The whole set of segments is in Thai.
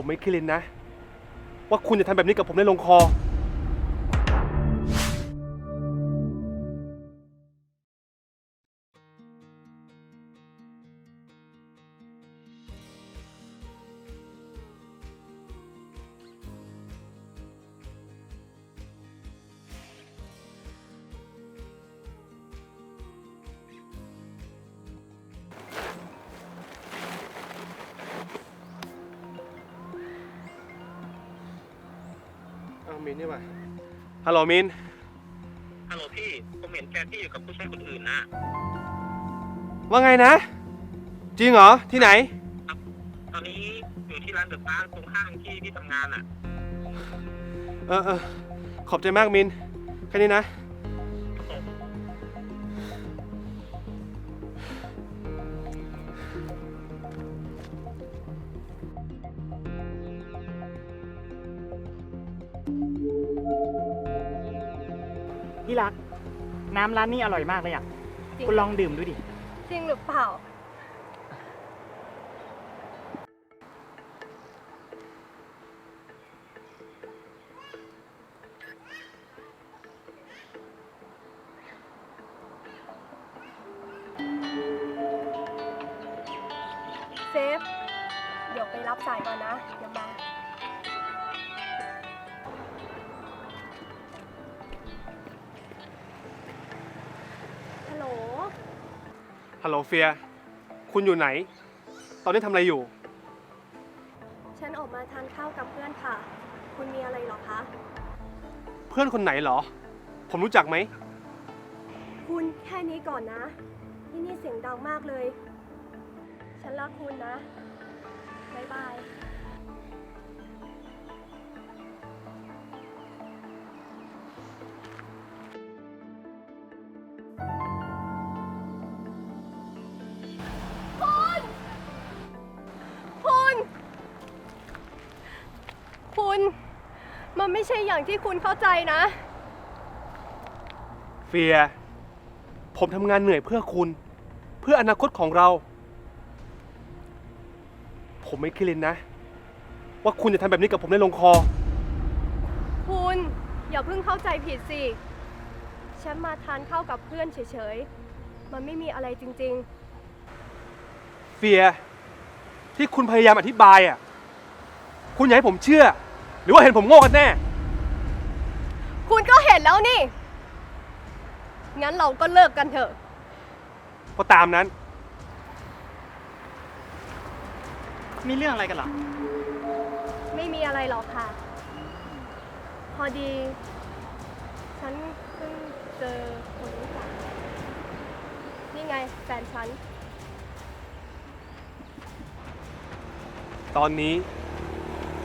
ผมไม่คิดเลยนะ ว่าคุณจะทำแบบนี้กับผมได้ลงคอ อ้าวมินนี่ว่ะฮัลโหลมินฮัลโหลพี่ ผมเห็นแฟนพี่อยู่กับผู้ชายคนอื่นนะว่าไงนะ จริงเหรอ ที่ไหน ตอนนี้อยู่ที่ร้านเดอะปาร์คตรงข้างที่พี่ทำงานอะ เออเออขอบใจมากมิน แค่นี้นะ รัก น้ำร้านนี้อร่อยมากเลยอะ จริง คุณลองดื่มดูดิ จริงหรือเปล่า เซฟ เดี๋ยวไปรับสายก่อนนะ เดี๋ยวมา ฮัลโหลเฟีย คุณอยู่ไหน ตอนนี้ทำอะไรอยู่ ฉันออกมาทานข้าวกับเพื่อนค่ะ คุณมีอะไรเหรอคะ เพื่อนคนไหนเหรอ ผมรู้จักไหม คุณแค่นี้ก่อนนะ ที่นี่เสียงดังมากเลย ฉันรักคุณนะ บ๊ายบาย คุณ มันไม่ใช่อย่างที่คุณเข้าใจนะ เฟีย ผมทำงานเหนื่อยเพื่อคุณ เพื่ออนาคตของเรา ผมไม่คิดเลยนะ ว่าคุณจะทำแบบนี้กับผมได้ลงคอ คุณอย่าเพิ่งเข้าใจผิดสิ ฉันมาทานข้าวกับเพื่อนเฉยๆ มันไม่มีอะไรจริงเฟีย ที่คุณพยายามอธิบายอะ คุณอยากให้ผมเชื่อห รือว่าเห็นผมโง่กันแน่ๆคุณก็เห็นแล้วนี่ งั้นเราก็เลิกกันเถอะ ก็ตามนั้น มีเรื่องอะไรกันเหรอ ไม่มีอะไรหรอกค่ะ พอดี ฉันเพิ่งเจอคนรู้จักนี่ไงแฟนฉัน ตอนนี้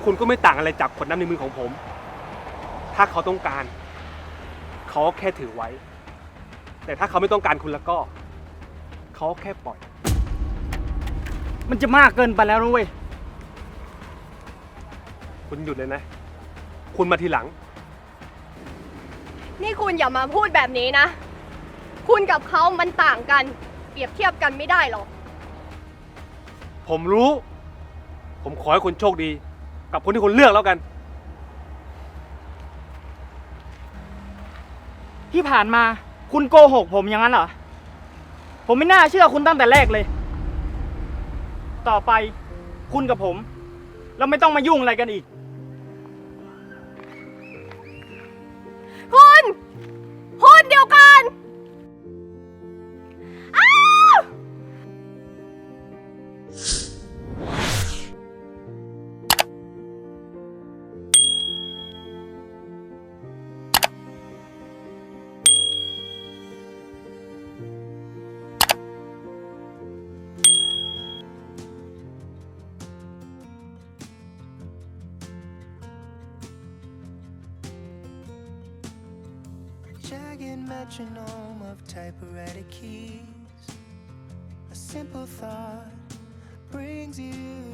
คุณก็ไม่ต่างอะไรจากขวดน้ำในมือของผม ถ้าเขาต้องการ เขาก็แค่ถือไว้ แต่ถ้าเขาไม่ต้องการคุณแล้วก็ เขาก็แค่ปล่อย มันจะมากเกินไปแล้วนะเว้ย คุณหยุดเลยนะ คุณมาทีหลัง นี่คุณอย่ามาพูดแบบนี้นะ คุณกับเขามันต่างกัน เปรียบเทียบกันไม่ได้หรอก ผมรู้ ผมขอให้คุณโชคดี กับคนที่คุณเลือกแล้วกัน ที่ผ่านมาคุณโกหกผมอย่างนั้นเหรอ ผมไม่น่าเชื่อคุณตั้งแต่แรกเลย ต่อไปคุณกับผม เราไม่ต้องมายุ่งอะไรกันอีก jagged metronome of typewriter keys. A simple thought brings you